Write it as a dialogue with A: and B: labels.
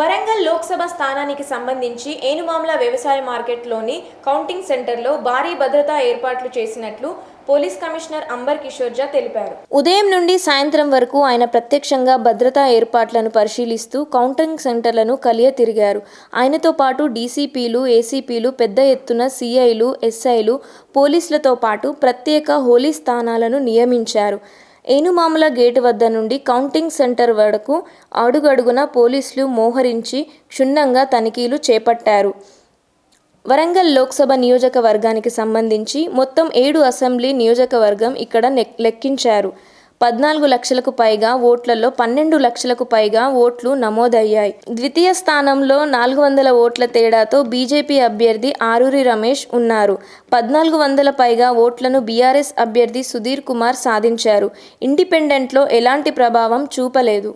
A: వరంగల్ లోక్సభ స్థానానికి సంబంధించి ఏనుమామల వ్యవసాయ మార్కెట్లోని కౌంటింగ్ సెంటర్లో భారీ భద్రతా ఏర్పాట్లు చేసినట్లు పోలీస్ కమిషనర్ అంబర్ కిషోర్ జా తెలిపారు. ఉదయం నుండి సాయంత్రం వరకు ఆయన ప్రత్యక్షంగా భద్రతా ఏర్పాట్లను పరిశీలిస్తూ కౌంటింగ్ సెంటర్లను కలియ తిరిగారు. ఆయనతో పాటు డీసీపీలు ఏసీపీలు పెద్ద ఎత్తున సీఐలు ఎస్ఐలు పోలీసులతో పాటు ప్రత్యేక హోలీ స్థానాలను నియమించారు. ఏనుమామల గేటు వద్ద నుండి కౌంటింగ్ సెంటర్ వరకు అడుగడుగున పోలీసులు మోహరించి క్షుణ్ణంగా తనిఖీలు చేపట్టారు. వరంగల్ లోక్సభ నియోజకవర్గానికి సంబంధించి మొత్తం ఏడు అసెంబ్లీ నియోజకవర్గం ఇక్కడ నెక్- లెక్కించారు. పద్నాలుగు లక్షలకు పైగా ఓట్లలో పన్నెండు లక్షలకు పైగా ఓట్లు నమోదయ్యాయి. ద్వితీయ స్థానంలో నాలుగు వందల ఓట్ల తేడాతో బీజేపీ అభ్యర్థి ఆరూరి రమేష్ ఉన్నారు. పద్నాలుగు వందల పైగా ఓట్లను బీఆర్ఎస్ అభ్యర్థి సుధీర్ కుమార్ సాధించారు. ఇండిపెండెంట్లో ఎలాంటి ప్రభావం చూపలేదు.